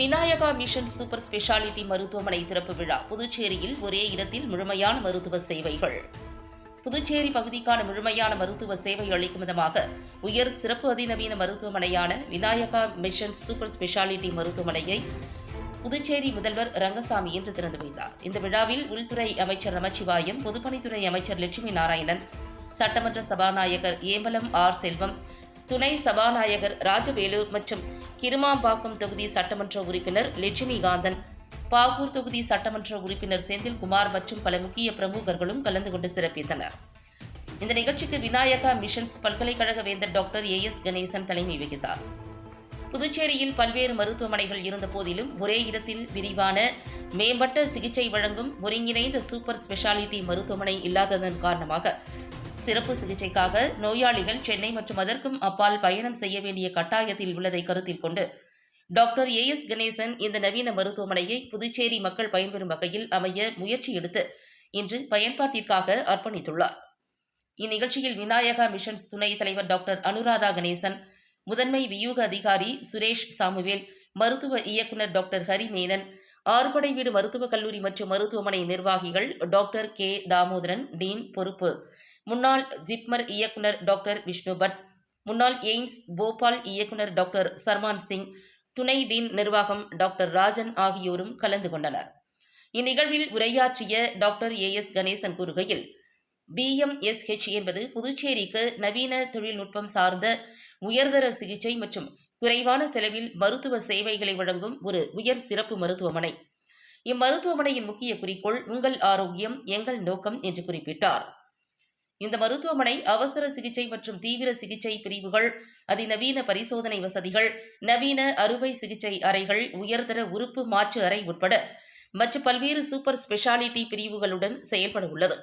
Vinayaka mission super speciality மருத்துவமனை திறப்பு விழா புதுச்சேரியில் ஒரே இடத்தில் முழுமையான மருத்துவ சேவைகள். புதுச்சேரி பகுதிக்கான முழுமையான மருத்துவ சேவை அளிக்கும் விதமாக உயர் சிறப்பு அதிநவீன மருத்துவமனையான விநாயகா மிஷன் சூப்பர் ஸ்பெஷாலிட்டி மருத்துவமனையை புதுச்சேரி முதல்வர் ரங்கசாமி இன்று திறந்து வைத்தார். இந்த விழாவில் உள்துறை அமைச்சர் நமச்சிவாயம் பொதுப்பணித்துறை அமைச்சர் லட்சுமி நாராயணன் சட்டமன்ற சபாநாயகர் ஏம்பலம் ஆர் செல்வம் துணை சபாநாயகர் ராஜவேலு மற்றும் கிருமாம்பாக்கம் தொகுதி சட்டமன்ற உறுப்பினர் லட்சுமி காந்தன் பாகூர் தொகுதி சட்டமன்ற உறுப்பினர் செந்தில்குமார் மற்றும் பல முக்கிய பிரமுகர்களும் கலந்து கொண்டு சிறப்பித்தனர். இந்த நிகழ்ச்சிக்கு விநாயகா மிஷன்ஸ் பல்கலைக்கழக வேந்தர் டாக்டர் ஏ எஸ் கணேசன் தலைமை வகித்தார். புதுச்சேரியில் பல்வேறு மருத்துவமனைகள் இருந்த போதிலும் ஒரே இடத்தில் விரிவான மேம்பட்ட சிகிச்சை வழங்கும் ஒருங்கிணைந்த சூப்பர் ஸ்பெஷாலிட்டி மருத்துவமனை இல்லாததன் காரணமாக சிறப்பு சிகிச்சைக்காக நோயாளிகள் சென்னை மற்றும் அதற்கும் அப்பால் பயணம் செய்ய வேண்டிய கட்டாயத்தில் உள்ளதை கருத்தில் கொண்டு டாக்டர் ஏ எஸ் கணேசன் இந்த நவீன மருத்துவமனையை புதுச்சேரி மக்கள் பயன்பெறும் வகையில் அமைய முயற்சி எடுத்து இன்று பயன்பாட்டிற்காக அர்ப்பணித்துள்ளார். இந்நிகழ்ச்சியில் விநாயகா மிஷன்ஸ் துணைத் தலைவர் டாக்டர் அனுராதா கணேசன் முதன்மை வியூக அதிகாரி சுரேஷ் சாமுவேல் மருத்துவ இயக்குநர் டாக்டர் ஹரி மேனன் ஆறுபடை வீடு மருத்துவக் கல்லூரி மற்றும் மருத்துவமனை நிர்வாகிகள் டாக்டர் கே தாமோதரன் டீன் பொறுப்பு. முன்னாள் ஜிப்மர் இயக்குநர் டாக்டர் விஷ்ணு பட் முன்னாள் எய்ம்ஸ் போபால் இயக்குநர் டாக்டர் சர்மான் சிங் துணை டீன் நிர்வாகம் டாக்டர் ராஜன் ஆகியோரும் கலந்து கொண்டனர். இந்நிகழ்வில் உரையாற்றிய டாக்டர் ஏ எஸ் கணேசன் கூறுகையில் பிஎம்எஸ்ஹெச் என்பது புதுச்சேரிக்கு நவீன தொழில்நுட்பம் சார்ந்த உயர்தர சிகிச்சை மற்றும் குறைவான செலவில் மருத்துவ சேவைகளை வழங்கும் ஒரு உயர் சிறப்பு மருத்துவமனை. இம்மருத்துவமனையின் முக்கிய குறிக்கோள் உங்கள் ஆரோக்கியம் எங்கள் நோக்கம் என்று குறிப்பிட்டார். இந்த மருத்துவமனை அவசர சிகிச்சை மற்றும் தீவிர சிகிச்சை பிரிவுகள் அதிநவீன பரிசோதனை வசதிகள் நவீன அறுவை சிகிச்சை அறைகள் உயர்தர உறுப்பு மாற்று அறை உட்பட மற்ற பல்வேறு சூப்பர் ஸ்பெஷாலிட்டி பிரிவுகளுடன் செயல்பட உள்ளது.